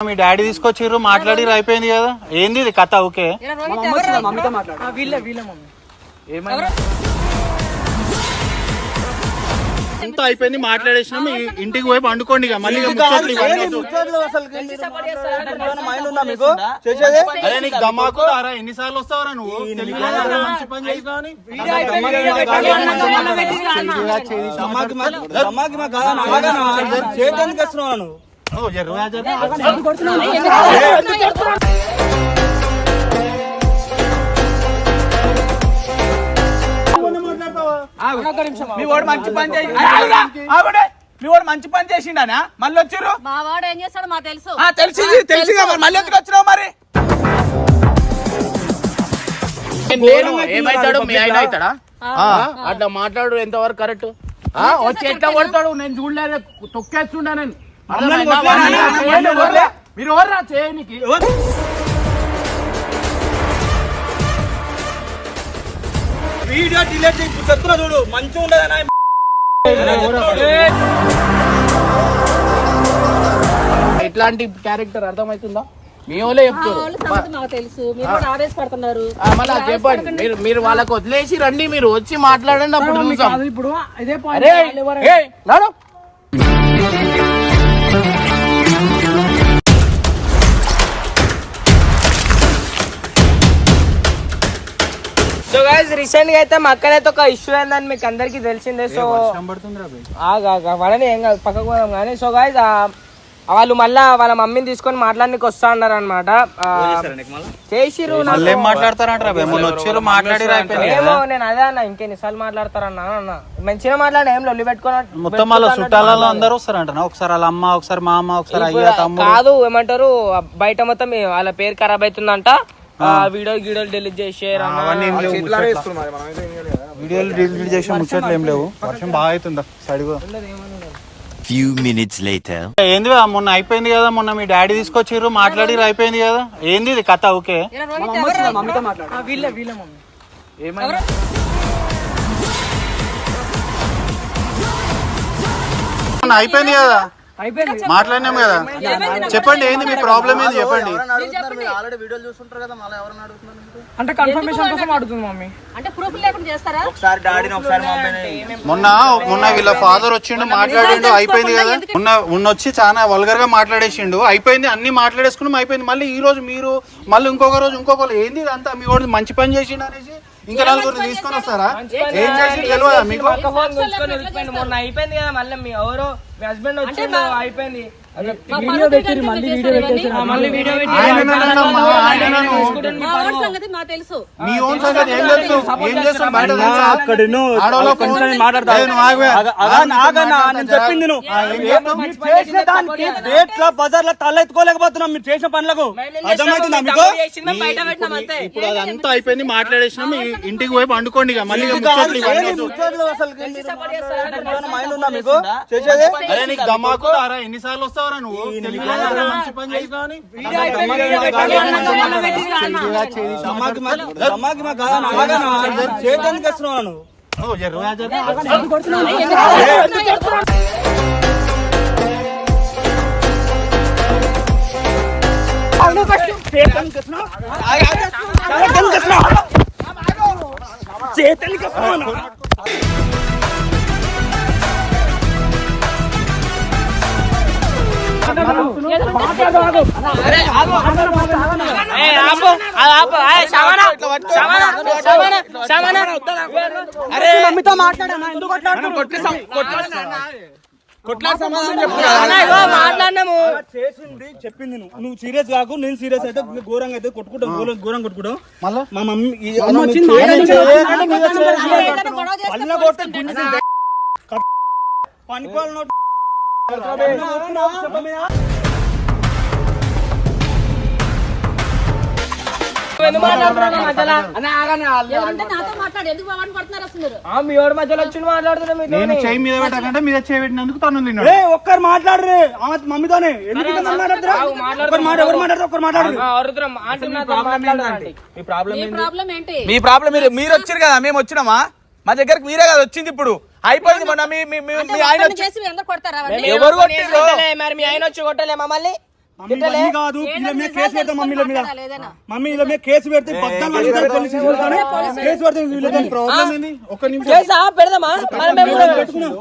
మీ daddy తీసుకొచ్చిర్రు మాట్లాడిర్రు అయిపోయింది కదా. ఏంది ఇది కథ? ఓకే. మాట్లాడు. అంతా అయిపోయింది మాట్లాడేసినాం. ఇంటికి పోయి పండుకోండి ఇక. మళ్ళీ. అరే నీకు దమాకు ఎన్నిసార్లు వస్తావరా నువ్వు? తెలియదు మంచి పని మీ వాడు మంచి పని చేసి మీ వాడు మంచి పని చేసిండనా మళ్ళీ వచ్చిర్రు మా వాడు ఏం చేస్తాడో మాకు తెలుసు తెలిసింది మరి మళ్ళీ ఎందుకు వచ్చినావు మరి నేను ఏమైతాడు మీ ఆయన అవుతాడా ఆ, అట్లా మాట్లాడు ఎంతవరకు కరెక్ట్ వచ్చి ఎట్లా కొడతాడు నేను చూడలేదు తొక్కేస్తుండా నేను మీరు ఎవర్రా చేయనికి. వీడియో డిలీట్ చేసి చెప్తున్నా చూడు. మంచిగా ఉండదనా ఎట్లాంటి క్యారెక్టర్ అర్థమవుతుందా? మీ వాళ్ళే చెప్తారు. మళ్ళా చెప్పండి. మీరు మీరు వాళ్ళకి వదిలేసి రండి మీరు. వచ్చి మాట్లాడండి అప్పుడు చూసాం ఇప్పుడు. సో గైస్ రీసెంట్గా అయితే మా అక్కనైతే ఒక ఇష్యూ అయిందని మీకు అందరికి తెలిసిందే. సో వర్షం పడుతుందిరా బే. ఆగా వాళ్ళని ఏం కాదు పక్కకు పోదాం కానీ. సో గైస్ వాళ్ళు మళ్ళా వాళ్ళ మమ్మీని తీసుకొని మాట్లాడడానికి వస్తా అన్నారు అనమాట చేసిరు ఏమో కదా. నేను అదే అన్న ఇంకెన్నిసార్లు మాట్లాడతారన్నా అన్న. మంచిగా మాట్లాడిన ఏం లొల్లి పెట్టుకున్నా మొత్తం వాళ్ళ చుట్టాలలో అందరూ వస్తారంట ఒకసారి వాళ్ళ అమ్మ ఒకసారి మా అమ్మ ఒకసారి అయ్యా తమ్ముడు. కాదు ఏమంటారు బయట మొత్తం వాళ్ళ పేరు ఖరాబ్ అవుతుందంట. ఆ, వీడియో గీడియోలు డిలీట్ చేసేయరు. వీడియోలు డిలీట్ చేసే ముచ్చట్లు ఏం లేవు వర్షం బాగా అవుతుందా? సడిగా Few minutes later. ఏంది బా, మొన్న అయిపోయింది కదా మొన్న మీ డాడీ తీసుకొచ్చిర్రు మాట్లాడిర్రు అయిపోయింది కదా. ఏంది ఇది కథ ఓకే? మమ్మీతో మాట్లాడు. వీళ్ళే వీళ్ళే మమ్మీ. మొన్న అయిపోయింది కదా. మాట్లాడినాం కదా. చెప్పండి. ఏంది మీ ప్రాబ్లం ఏంది? చెప్పండి. అంటే కన్ఫర్మేషన్ కోసం అడుగుతుంది మమ్మీ. అంటే ప్రూఫ్ లేకుండా చేస్తారా? ఒకసారి డాడీని ఒకసారి మమ్మీని. మొన్న మొన్న వీళ్ళ ఫాదర్ వచ్చిండు మాట్లాడిండు అయిపోయింది కదా. మొన్న మొన్న వచ్చి చాలా వల్గర్గా మాట్లాడేసిండు. అయిపోయింది అన్ని మాట్లాడేసుకున్నాం అయిపోయింది. మళ్ళీ ఈ రోజు మీరు మళ్ళీ ఇంకొక రోజు ఇంకొకరు ఏంది ఇదంతా? మీ వాడు మంచి పని చేసిండు అనేసి ఇంకా నలుగురు తీసుకొని వస్తారా? ఏం చేసి తెలియదా మీకు? ఫోన్ గుంజుకొని మొన్న అయిపోయింది కదా మళ్ళీ మీ ఎవరో మీ హస్బెండ్ వచ్చిండు అయిపోయింది. వీడియో పెట్టిరు మళ్ళీ వీడియో ఆ, మళ్ళీ వీడియో పెట్టి ఆయన నన్నమ్మా, ఆయన నన్ను. మా వాడి సంగతి మాకు తెలుసు. మీ ఓన్ సంగతి ఏం తెలుసు. ఏం చేస్తాం? బయట తెలుసా? అక్కడ ఆడవాళ్ళ ఫోన్ మాట్లాడతా ఏ, నువ్వు ఆగు. నేను చెప్పింది నువ్వు. ఆ, ఏం చేస్తావు? మీరు చేసిన దానికి డేట్లో బజార్లో తల ఎత్తుకోలేకపోతున్నాం మీరు చేసిన పనులకు అర్థమవుతుందా మీకు? బయట పెట్టినాం అంతే. ఇప్పుడు అదంతా అయిపోయింది మాట్లాడేసినాం. ఈ ఇంటికి పోయి పండుకోండి ఇక. మళ్ళీ ఇక ముచ్చట్లు ఇవన్నీ వద్దు. మైండ్ ఉందా మీకు? చేసేది? అరే నీకు దమాకు రారా ఎన్నిసార్లు వస్తావరా నువ్వు? మంచి పని చేసినావు అని. మా- మా? చేయడానికి వస్తున్నావు నువ్వు. చేతానికి వస్తున్నావు? అరే మమ్మీతో మాట్లాడాను ఎందుకు అన్న, ఇగో మాట్లాడినాము చేసింది చెప్పింది నువ్వు సీరియస్ కాకు నేను సీరియస్ అయితే ఘోరంగా అయితే కొట్టుకుంటాం ఘోరం ఘోరం కొట్టుకుంటాం మళ్ళా? మా మమ్మీ పనికోవాలి నేను చేయి మీద పెట్టకంటే మీద చేయి పెట్టినందుకు తను తిన్నాడు ఏ ఒక్కరు మాట్లాడరు మమ్మీతోనే. ఎందుకు మాట్లాడరు ఒక్కరు మీ ప్రాబ్లం మీరు మీరు వచ్చారు కదా మేము వచ్చినామా? మా దగ్గరకు మీరే కదా వచ్చింది ఇప్పుడు. అయిపోయింది మొన్న మీ ఆయన? ఎవరు? కొట్టలే, మరి మీ ఆయన వచ్చి కొట్టలే మమ్మల్ని కాదు కేసు పెడతాం మీద. మమ్మీ వీళ్ళ మీద కేసు పెడితే. కేసు పెడితే వీళ్ళ మీద ప్రాబ్లం ఏంది? ఒక్క నిమిషం. కేసా పెడదామా? మరి మేము కూడా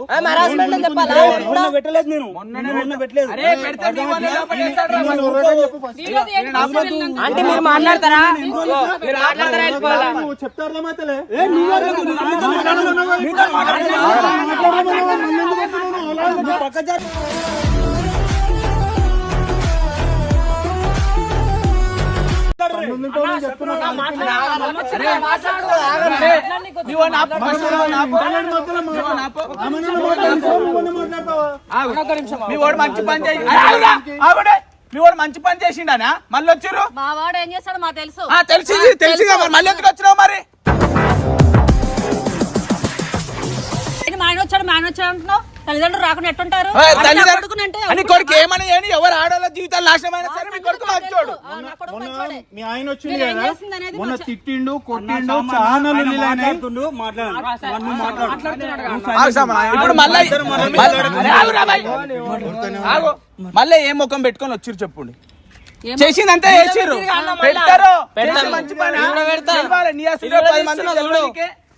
ఆ, మరి చెప్పాలా? మొన్న మీ వాడు మంచి పని చేసి. మీ వాడు మంచి పని చేసిండనా మళ్ళీ వచ్చిర్రు మా వాడు ఏం చేస్తాడో మాకు తెలుసు తెలిసిందా మరి మళ్ళీ ఎందుకు వచ్చినావు మరి మా ఆయన వచ్చాడు మా ఆయన వచ్చాడు అంటున్నావు తల్లిదండ్రులు రాకుండా ఎట్టుంటారు? అని కొడుకు ఏమని ఏని? ఎవరు ఆడవాళ్ళ జీవితాలు నాశనం అయినా సరే మీ కొడుకు మంచోడు మొన్న. మీ ఆయన వచ్చింది కదా? మొన్న తిట్టిండు కొట్టిండు చాలా. మాట్లాడుతుండు, ఇప్పుడు మళ్ళీ. మళ్ళీ ఏం ముఖం పెట్టుకొని వచ్చిర్రు చెప్పుండి. ఏం- చేసిందంతా చేసిర్రు. పెడతారు. మంచి పని నేను కూడా పెడతా. తెలవాలి,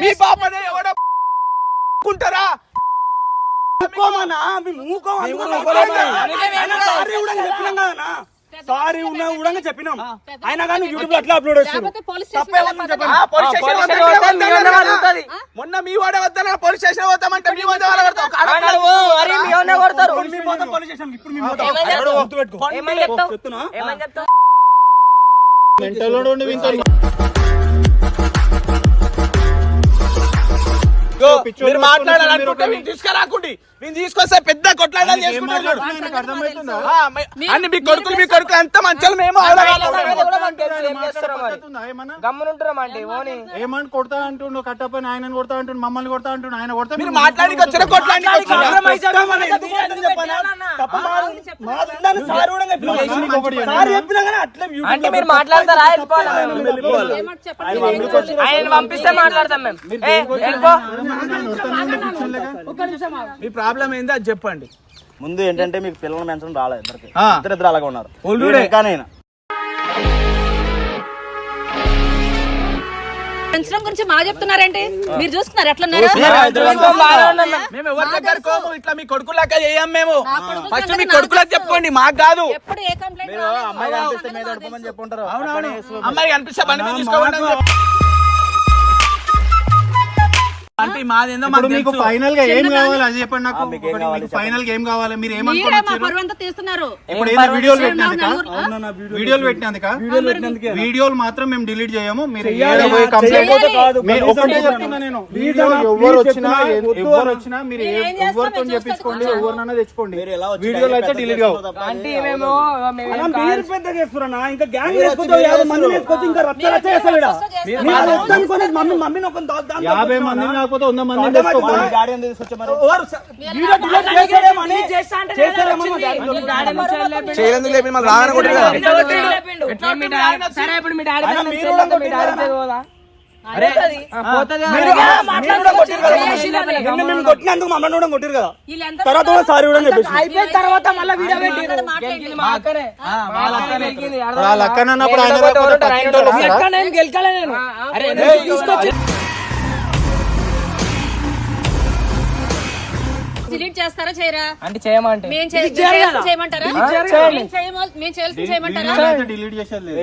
మీ పాపనే ఎవడో కుంటారా? సారీ ఉన్నా కూడా చెప్పినాం. అయినా కానీ యూట్యూబ్లో అట్లా అప్లోడ్. మొన్న మీ వాడే వద్దన పోలీస్ స్టేషన్ పోతామంటే మీ కొడతారు పోతాం పోలీస్ స్టేషన్ ఇప్పుడు మేము చెప్తున్నా? మీరు మాట్లాడాలనుకుంటే మీరు వీళ్ళు తీసుకురాకుండి. వీళ్ళు తీసుకొస్తే పెద్ద కొట్లాడాలి అన్ని మీ కొడుకులు మీ కొడుకులు అంత మంచాలు మేము ఓని? ఏమని కొడతా అంటుండు కట్టపని ఆయనని కొడతా అంటుండు మమ్మల్ని కొడతా అంటుండు ఆయన కొడతా మీరు మాట్లాడికి యూట్యూబ్ అంటే మీరు మాట్లాడతారా? వెళ్ళిపోవాలా? ఆయన పంపిస్తే మాట్లాడతాం మేము. వెళ్ళిపో. మీ ప్రాబ్లం ఏందో అది చెప్పండి. ముందు ఏంటంటే మీకు పిల్లల మెన్షన్ రాలేదు ఇద్దరికి. ఇద్దరు ఇద్దరు అలాగే ఉన్నారు. పెంచడం గురించి మా చెప్తున్నారేంటి? మీరు చూస్తున్నారు ఎట్లా ఉన్నారో? మేము. ఎవరి దగ్గర కోము ఇట్లా మీ కొడుకులాగా చేయం మేము. నా ఫస్ట్ మీ నాకు కొడుకులకు. చెప్పుకోండి మాకు కాదు. ఎప్పుడు ఏ కంప్లైంట్ రాలేదు. అమ్మాయి కనిపిస్తే మీద. చెప్పుంటారు అవునవును. అమ్మాయి కనిపిస్తే బండి మీద తీసుకోమని అని చెప్పు. అంటే మాదేందో ఇప్పుడు మాకు. ఫైనల్గా ఏం కావాలి అది చెప్పండి నాకు మీకు ఒకటి ఫైనల్గా ఏం కావాలి మీరు మీరే మా తీస్తున్నారు ఇప్పుడు ఏదో వీడియోలు పెట్టినందుక? వీడియోలు పెట్టినందుక వీడియోలు మాత్రం మేము డిలీట్ చేయము మీరు. ఏదో పోయి కంప్లైంట్ చేయకపోతే కాదు. మీరు ఒకటే చెప్తున్నా. నేను వీడియో ఎవరు వచ్చినా ఎవరు. వచ్చినా మీరు ఏం ఎవరితో చెప్పించుకోండి. ఎవరినైనా తెచ్చుకోండి వీడియోలు అయితే డిలీట్ కావు అలా మీరు. పెద్ద చేస్తున్నా ఇంకా గ్యాంగ్ యాభై మంది ఇంకా రచ్చ రచ్చ వద్దనుకొని మమ్మీ ఒక యాభై? మంది కాకపోతే వంద మంది. చేయలేందుకు లేపి మళ్ళీ రాగానే మేము కొట్టినందుకు మమ్మల్ని కూడా కొట్టిరు కదా? వీళ్ళందరూ తర్వాత కూడా సారీ కూడా చెప్పేసి అయిపోయిన తర్వాత మళ్ళీ వీడియో పెట్టి డిలీట్ చేస్తారా చేయరా అంటే చేయమంటే మేము చేయమంటారా. మేము చేయమంటారా డిలీట్ చేసేది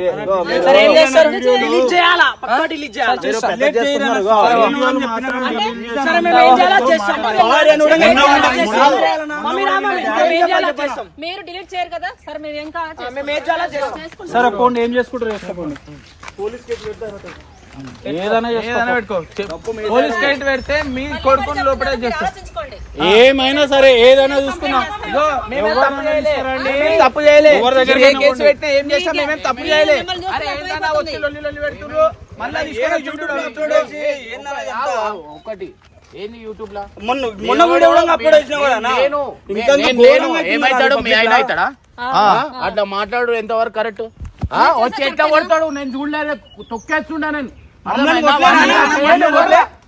సరే ఏం చేస్తారు డిలీట్ చేయాలా పక్కా డిలీట్ చేయాలి సరే మేము ఏం చేయాలో చేస్తాం మమ్మీ ఏం చేయాలో మీరు డిలీట్ చేయరు కదా సరే మేము ఏం కావాలి మేము ఏం చేయాలో చేస్తాం సరే పోండి ఏం చేసుకుంటారు చేసుకోండి ఏదైనా పెట్టుకో. పోలీస్ కేట్ పెడితే మీ కొడుకుని లోపలే చేస్తారు. ఆలోచించుకోండి. ఏమైనా సరే ఏదైనా చూసుకున్నా. తప్పు చేయలే. తప్పు కేసు పెట్టినా ఏం మేమేం తప్పు చూస్తే ఒకటి. ఏంది యూట్యూబ్ లా? మొన్న మొన్న వీడియో కూడా అప్లోడ్ చేసినా అన్న. నేను ఏమైతాడు? మీ ఆయన. అవుతాడా? అట్లా మాట్లాడు ఎంతవరకు కరెక్ట్ వచ్చి ఎట్లా కొడతాడు? నేను చూడలేదు. తొక్కేస్తుండా నేను. వాడిని.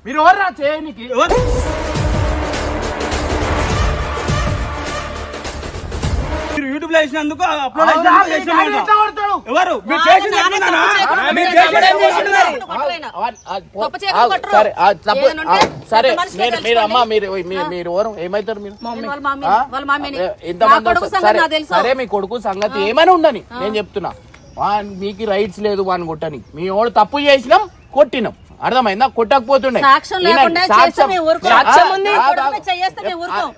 మీరు ఎవరు చేయనికి? మీరు యూట్యూబ్లో వేసినందుకు అప్లోడ్? ఎవరు? వాళ్ళ చేసింది. సరే అమ్మ. మీరు మీరు- ఎవరు? ఏమైతారు మీరు? నేను వాళ్ళ మమ్మీ ఆ? వాళ్ళ మమ్మీని ఎంత నా మంది కొడుకు వస్తారు? సంగతి సరే నాకు తెలుసు. సరే మీ కొడుకు సంగతి ఏమైనా ఉండని? నేను చెప్తున్నా. వాన్ మీకు రైట్స్ లేదు వాని కొట్టని మీ వాడు తప్పు చేసినాం కొట్టినాం. అర్థమైందా? కొట్టకపోతుండే.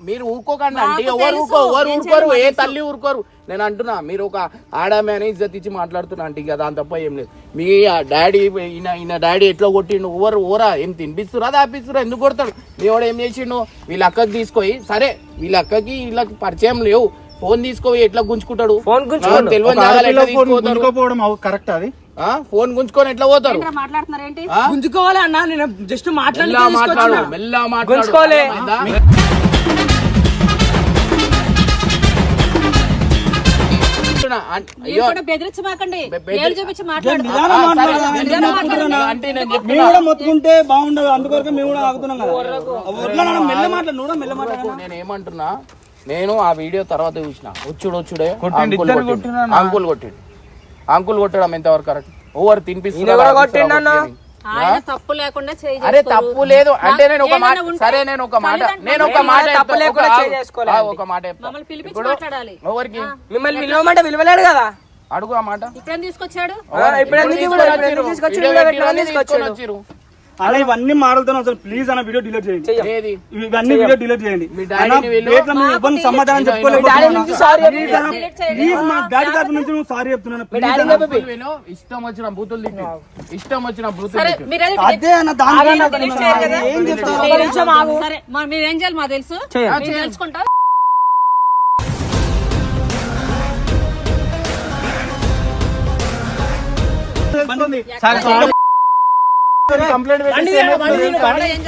మీరు ఊరుకోకండి ఎవరు ఊరుకో ఊరుకోరు? ఏ. తల్లి ఊరుకోరు? నేను అంటున్నా మీరు ఒక ఆడామే అని ఇజ్జత్ ఇచ్చి మాట్లాడుతున్నా అంటే ఇక దాని తప్ప ఏం లేదు. మీ ఆ డాడీ ఈయన ఈయన డాడీ ఎట్లా కొట్టిండు? ఓవర్ ఓరా ఏం తినిపిస్తురా? దాపిస్తురా? ఎందుకు కొడతాడు? మీ వాడు ఏం చేసిండు? వీళ్ళ అక్కకి తీసుకొని సరే వీళ్ళ అక్కకి వీళ్ళకి పరిచయం లేవు. ఫోన్ తీసుకొని ఎట్లా గుంజుకుంటాడు? ఫోన్? గుంజుకోపోవడం కరెక్ట్ అది? ఫోన్ గుంజుకొని ఎట్లా పోతారు? గుంజుకోవాలి అన్న? నేను జస్ట్ మాట్లాడు మాట్లాడు. మొత్తుకుంటే బాగుండదు. అందుకొరకు మేము కూడా ఆగుతున్నాం కదా. మెల్ల మాట్లాడు నువ్వు కూడా మెల్ల మాట్లాడు. నేను ఏమంటున్నా నేను ఆ వీడియో తర్వాత చూసిన. వచ్చుడు వచ్చుడే. కొట్టిండు, అంకుల్ కొట్టిండు. అంకుల్ కొట్టిండు ఎంతవరకు కరెక్ట్ ఓవర్ తినిపిస్తున్నా ఈయన కూడా కొట్టిండు అన్న. ఆయన తప్పు లేకుండా అరే. తప్పు లేదు. అంటే నేను ఒక మాట సరే నేను ఒక మాట నేను ఒక మాట తప్పు. లేకుండా ఒక- చేయి చేసుకోలే ఆ, అండి. ఒక మాట ఎవరికి? మిమ్మల్ని పిలవమంటే పిలవలేడు కదా? అడుగు ఆ మాట. ఇప్పుడేం తీసుకొచ్చాడు? ఆ, ఇప్పుడు తీసుకొచ్చిండు? అలా ఇవన్నీ మాట్లాడుతున్నాం అసలు ప్లీజ్ అన్న వీడియో డిలీట్ చేయండి. ఇవన్నీ వీడియో డిలీట్ చేయండి. ఇబ్బంది సమాధానం మీ డాడీ నుంచి సారీ చెప్పి Delete చేయండి. ప్లీజ్ మా డాడీ తరపు నుంచి నువ్వు సారీ చెప్తున్నాను. ఇష్టం వచ్చిన బూతులు ఇష్టం వచ్చిన బూతులు సరే అదే అన్న? ఏం ఆగు. సరే మరి చేయాలి తెలుసు. తెలుసుకుంటా పెట్టి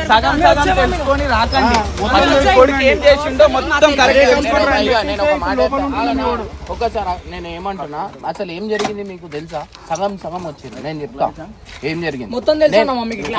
సగం సగం తెలుసుకొని రాకండి. అసలు ఈ కొడుకు ఏం చేసిండో మొత్తం కరెక్ట్. ఒక్కసారి నేను ఏమంటున్నా? అసలు ఏం జరిగింది మీకు తెలుసా? సగం సగం వచ్చింది. నేను చెప్తా. ఏం జరిగింది?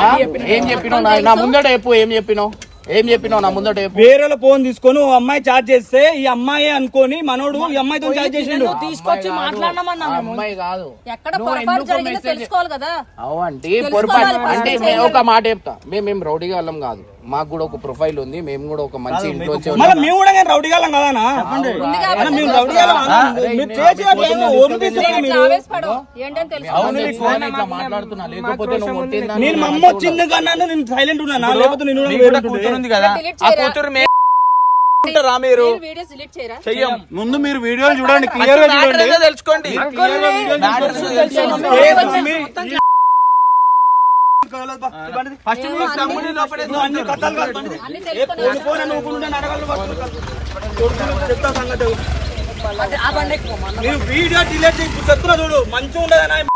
మొత్తం? ఏం చెప్పినావు? నా- నా ముందట చెప్పు ఏం చెప్పినావు? ఏం చెప్పినావు? నా ముందట చెప్పు. వేరే ఫోన్ తీసుకొని ఓ అమ్మాయి చాట్ చేస్తే ఈ అమ్మాయి అనుకొని మనోడు ఈ అమ్మాయితో చాట్ చేసిండు. తీసుకొచ్చి ఆ అమ్మాయి కాదు. ఎక్కడ పొరపాటు జరిగిందో తెలుసుకోవాలి కదా. అవంటే పొరపాటు అంటే ఒక మాట చెప్తా. మేము మేము రౌడీగా వాళ్ళం కాదు. మాకు కూడా ఒక ప్రొఫైల్ ఉంది. మేము కూడా ఒక మంచి ఇంట్లో మళ్ళీ మేము కూడా రౌడీ గాలం కదా? మేము రౌడీ గాలం మాట్లాడుతున్నా. లేకపోతే నేను మా అమ్మ వచ్చింది కన్నా నేను సైలెంట్ ఉన్నానా లేకపోతే నేను కదా? ఆ? కూతురు ఉంటారా మీరు? మీరు వీడియోస్ డిలీట్ చేయరా? చెయ్యం. ముందు మీరు వీడియోలు చూడండి క్లియర్గా చూడండి. తెలుసుకోండి. ఫస్ట్ నువ్వు అన్ని కథలు కాదు బండి. అన్ని ఏ తెలుసుకొని పోను పోను అని ఊరుకుంటే నడగలు పట్టుకుంటారు. కొడుకులు చెప్తా సంగతి. నేను వీడియో డిలీట్ చేసి చెప్తున్నా చూడు. మంచిగా ఉండదు నేను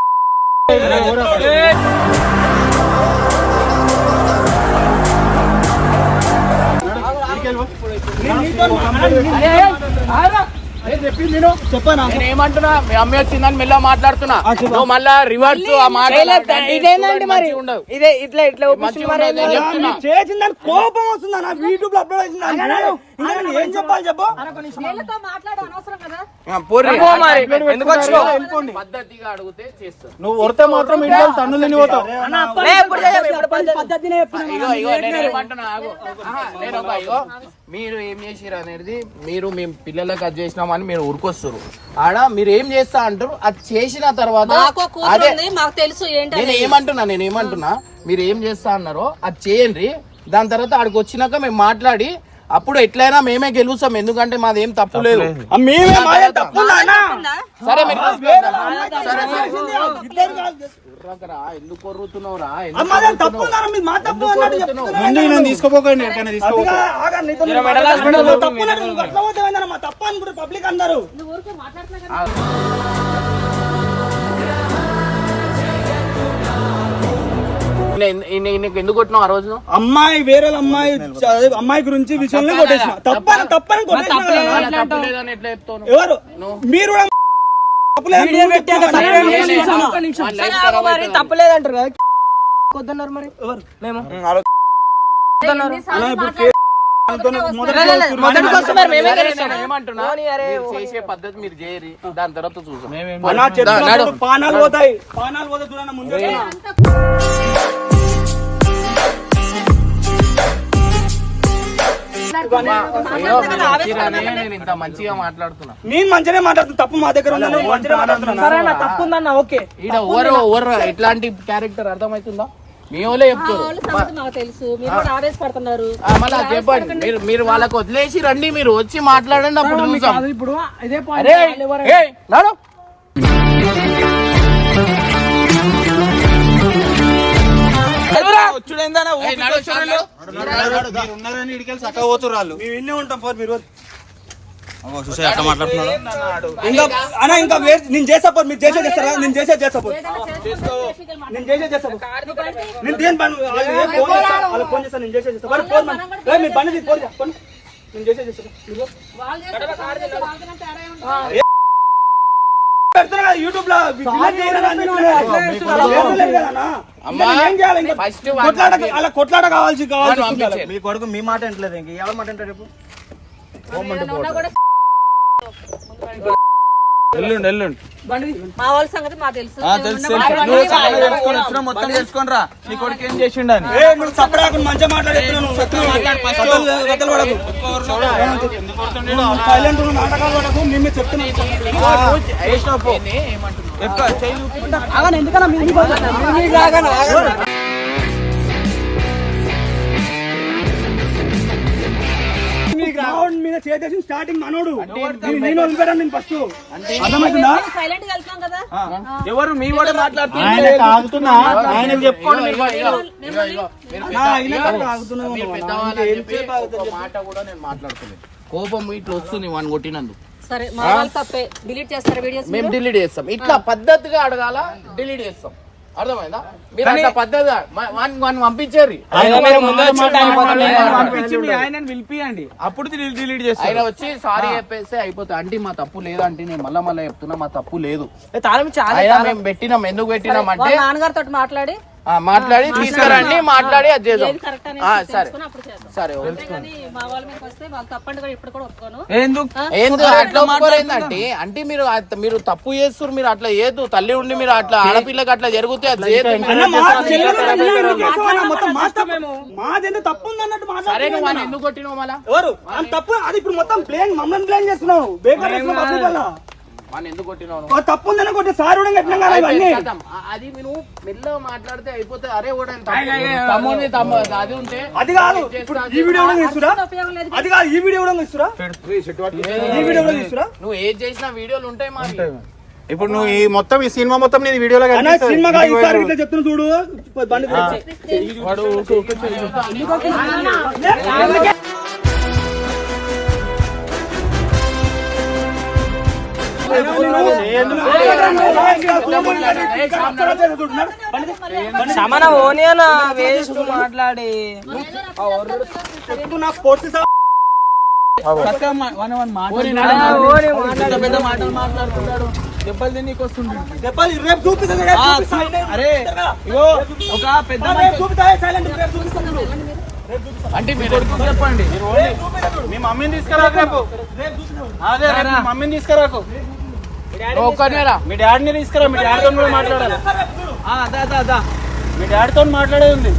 ఏమంటున్నా మీ అమ్మ వచ్చిందని మెల్ల మాట్లాడుతున్నా. నువ్వు మళ్ళా రివర్స్ ఆ మాట మరి? ఉండదు ఇదే ఇట్లా ఇట్లా దానికి కోపం వస్తుందా? నా యూట్యూబ్లో అప్లోడ్ నేను ఏం చెప్పాలి చెప్పు? వీళ్ళతో మాట్లాడ అనవసరం కదా. ఆ, పోర్రి. పో మరి ఎందుకు వచ్చినావు? పద్ధతిగా అడిగితే చేస్తా నువ్వు కొడితే మాత్రం ఇంట్లో తన్ను తిని పోతావు. లే, ఇప్పుడు చేయం, ఇప్పుడు పద్ధతి. ఇగో ఇగో నేను ఏమంటున్నా ఆగు. ఆహా, నేను ఒక ఇగో మీరు ఏం చేసిరు అనేది మీరు మేము పిల్లలకు అది చేసినామని మీరు ఉరికొస్తారు ఆడ మీరు ఏం చేస్తా అంటారు? అది చేసిన తర్వాత మాకు తెలుసు నేను ఏమంటున్నా నేను ఏమంటున్నా మీరు ఏం చేస్తా అన్నారో అది చేయండి. దాని తర్వాత ఆడికి వచ్చినాక మేము మాట్లాడి అప్పుడు ఎట్లయినా మేమే గెలుస్తాం ఎందుకంటే మాది ఏం తప్పు లేదు. మేమే మాదే తప్పు? సరే ఎందుకు కొర్రుతున్నావురా? అదే తప్పు? మీ ఎందుకు కొట్టినావు ఆ రోజు అమ్మాయి వేరే అమ్మాయి అమ్మాయి గురించి విషయంలో కొట్టేసిన. తప్పని తప్పని కొట్టేసిన ఎవరు? మీరు తప్పలేదంటారు కదా కొద్దన్నారు మరి ఎవరు? మేము. చేసే. పద్ధతి మీరు చేయరి దాని తర్వాత చూసాం అన్నా చెప్తున్నప్పుడు పానాలు పోతాయి. పానాలు పోతాయి చూడన్న ముందే నేను ఇంత మంచిగా మాట్లాడుతున్నా. నేను మంచిగానే మాట్లాడుతున్నా తప్పు మా దగ్గర ఉందని మంచిగా మాట్లాడుతున్నా సరే తప్పు ఉందన్న ఓకే. ఈడ ఓవర్ ఓవర్ ఎట్లాంటి క్యారెక్టర్ అర్థమవుతుందా చెప్తారు తెలుసు. మీరు చెప్పండి. మీరు మీరు వాళ్ళకి వదిలేసి రండి మీరు. వచ్చి మాట్లాడండి అప్పుడు ఇప్పుడు ఇదే ఉన్నారని ఇడికెళ్ళి పోతున్నారు విన్నే ఉంటాం ఫోర్ మీరు. అట్లా మాట్లాడుతున్నాడు ఇంకా అన్న ఇంకా వేరే నేను చేసా మీరు చేసే చేస్తారా నేను చేసే నేను చేసే చేస్తా పోరు. నేను దేని పని వాళ్ళు ఏ ఫోన్ చేస్తా వాళ్ళకి ఫోన్ చేస్తా నేను చేసే చేస్తా మరి ఫోన్ ఏ, మీరు ఫోన్ చేస్తా ఫోన్. నేను చేసే చేస్తా మీరు వాళ్ళు చేస్తే వాళ్ళు చేస్తే వాళ్ళకన్నా తేడా ఏముంది? పెడుతున్నా కదా యూట్యూబ్లో డిలీట్ చేయరా అని చెప్పినా. చేస్తలేరు కదా అన్న. ఇంకా అమ్మా, నేను ఏం చేయాలి ఇంకా? ఫస్ట్ కొట్లాట అలా కొట్లాట కావాల్సి. పంపించేయండి. మీ కొడుకు మీ మాట వింటలేదు ఇంక ఎవరి మాట వింటాడు రేపు ఎల్లుండి ఎల్లుండి మా వాళ్ళ సంగతి మాకు తెలుసు ఆ, తెలుసు తెలుసు. నువ్వు చాలా తెలుసుకొని వచ్చినావు, మొత్తం తెలుసుకొని రా నీ కొడుకు ఏం నువ్వు సపడాకు మంచిగా మాట్లాడుతున్నావు కథలు పడకు సైలెంట్ నాటకాలు పడకు మేము చెప్తున్నాను వేసినావు మీద చేసేసి స్టార్టింగ్ మనోడు. నేను- వదిలిపెట్టాను నేను ఫస్ట్ అర్థమవుతుందా? సైలెంట్గా వెళ్తున్నాం కదా? ఎవరు మీ మాట్లాడుతున్నారు? ఆయన చెప్పుకోండి మాట కూడా నేను మాట్లాడుతున్నాను కోపం ఇట్లా వస్తుంది వాడిని కొట్టినందుకు. సరే మా వాళ్ళు తప్పే. డిలీట్ చేస్తారా వీడియోస్ మేము డిలీట్ చేస్తాం. ఇట్లా పద్ధతిగా అడగాల? డిలీట్ చేస్తాం. అర్థమైందా? మీరు మ- వాడిని పంపించారు. ఆయన పిలిపియండి. అప్పుడు డిలీట్ ఆయన చేస్తారు. వచ్చి సారీ చెప్పేస్తే అయిపోతుంది. అంటే మా తప్పు లేదు అంటే నేను మళ్ళా మళ్ళీ చెప్తున్నా మా తప్పు లేదు. మేము పెట్టినాం. ఎందుకు పెట్టినాం అంటే నాన్నగారితో మాట్లాడి. మాట్లాడి తీసుకురండి మాట్లాడి. అది చేద్దాం. ఏది సరే. తెలుసుకుని అప్పుడు చేద్దాం. సరే ఏంది ఒప్పుకోలేదంటే అంటే మీరు మీరు తప్పు చేస్తారు మీరు అట్లా చేయొద్దు తల్లి ఉండి మీరు అట్లా ఆడపిల్లకి అట్లా జరిగితే అది అన్నా ఎందుకు సరే నువ్వు కొట్టినావు మళ్ళా? తప్పు అది ఇప్పుడు మొత్తం ప్లేన్ మమ్మల్ని ప్లేన్ చేస్తున్నావు. తప్పు ఉందని కొట్టి సార్ కదా ఇవన్నీ అది మెల్లగా మాట్లాడితే అయిపోతే అరే అది ఉంటే అది కాదు ఇప్పుడు ఈ వీడియో కూడా అది కాదు ఈ వీడియో కూడా ఇస్తురా ఈ వీడియో కూడా ఇస్తురా నువ్వు ఏది చేసిన వీడియోలు ఉంటాయి మావి ఇప్పుడు నువ్వు ఈ మొత్తం ఈ సినిమా మొత్తం నీది వీడియోలో. సినిమా చెప్తున్నా చూడు సమన ఓని అన్న వేస్ట్ మాట్లాడి. పెద్ద మాటలు మాట్లాడుతున్నాడు. దెబ్బలు తిన్నీకి వస్తుంది దెబ్బలు రేపు చూపిస్తుంది. అరే ఇగో ఒక పెద్ద రేపు మనిషి- చూపిస్తా సైలెంట్ రేపు చూపిస్తాను అంటే మీరు చెప్పండి. మీ మమ్మీని తీసుకురాకు రేపు. అదే రేపు మీ మమ్మీని తీసుకురాకు. ఒక్కనేరా మీ డాడీని తీసుకురా మీ డాడీతో కూడా మాట్లాడాలి. మీ డాడీతో మాట్లాడేది ఉంది.